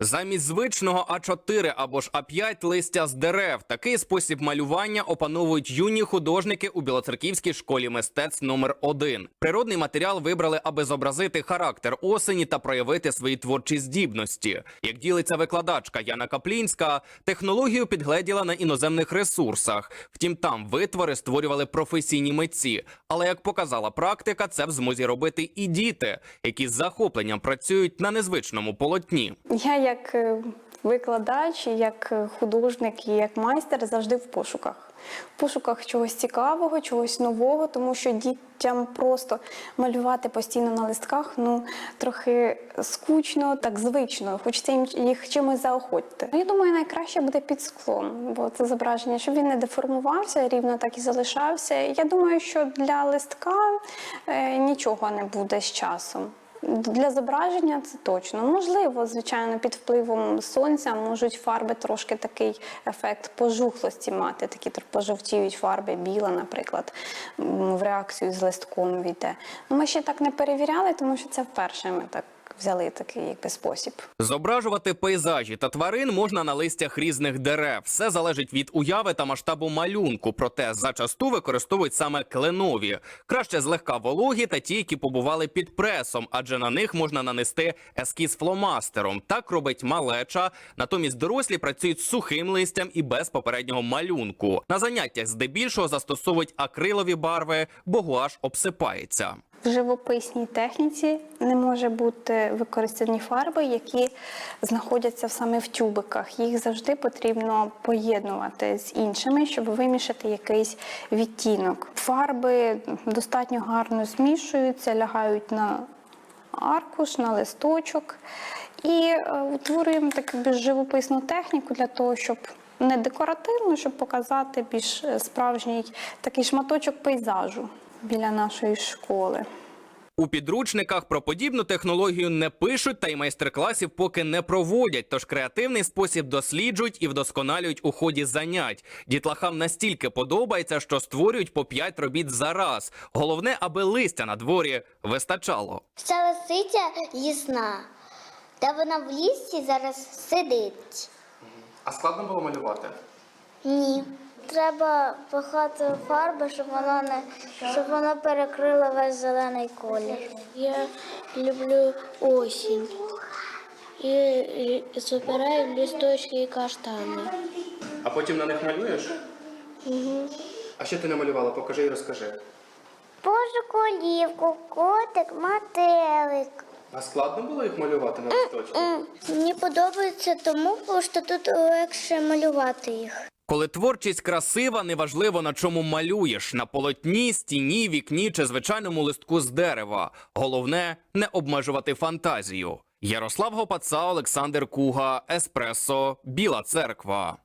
Замість звичного А4 або ж А5 листя з дерев. Такий спосіб малювання опановують юні художники у Білоцерківській школі мистецтв номер 1 Природний матеріал вибрали, аби зобразити характер осені та проявити свої творчі здібності. Як ділиться викладачка Яна Каплінська, технологію підгледіла на іноземних ресурсах. Втім, там витвори створювали професійні митці. Але як показала практика, це в змозі робити і діти, які з захопленням працюють на незвичному полотні. Я як е, викладач, і як е, художник і як майстер завжди в пошуках. В пошуках чогось цікавого, чогось нового, тому що дітям просто малювати постійно на листках ну трохи скучно, так звично. Хочеться їм їх чимось заохотити. Ну, Я думаю, найкраще буде під склом, бо це зображення, щоб він не деформувався, рівно так і залишався. Я думаю, що для листка е, нічого не буде з часом. Для зображення це точно. Можливо, звичайно, під впливом сонця можуть фарби трошки такий ефект пожухлості мати, такі пожовтіють фарби, біла, наприклад, в реакцію з листком війде. Ну, ми ще так не перевіряли, тому що це вперше ми так взяли такий якби спосіб. Зображувати пейзажі та тварин можна на листях різних дерев. Все залежить від уяви та масштабу малюнку. Проте зачасту використовують саме кленові. Краще злегка вологі та ті, які побували під пресом, адже на них можна нанести ескіз фломастером. Так робить малеча. Натомість дорослі працюють з сухим листям і без попереднього малюнку. На заняттях здебільшого застосовують акрилові барви, бо гуаш обсипається. В живописній техніці не може бути використані фарби, які знаходяться саме в тюбиках. Їх завжди потрібно поєднувати з іншими, щоб вимішати якийсь відтінок. Фарби достатньо гарно змішуються, лягають на аркуш, на листочок і е, утворюємо таку живописну техніку для того, щоб не декоративно, щоб показати більш е, справжній такий шматочок пейзажу біля нашої школи. У підручниках про подібну технологію не пишуть та й майстер-класів поки не проводять. Тож креативний спосіб досліджують і вдосконалюють у ході занять. Дітлахам настільки подобається, що створюють по 5 робіт за раз. Головне, аби листя на дворі вистачало. Ця лисиця лісна, та вона в лісі зараз сидить. А складно було малювати? Ні. Треба багато фарби, щоб вона не щоб вона перекрила весь зелений колір. Я люблю осінь і, збираю листочки і каштани. А потім на них малюєш? Угу. А що ти намалювала? Покажи і розкажи. Божу колівку, котик, метелик. А складно було їх малювати на листочку? Мені подобається тому, що тут легше малювати їх. Коли творчість красива, неважливо на чому малюєш на полотні, стіні, вікні чи звичайному листку з дерева. Головне не обмежувати фантазію. Ярослав Гопаца, Олександр Куга, Еспресо, Біла Церква.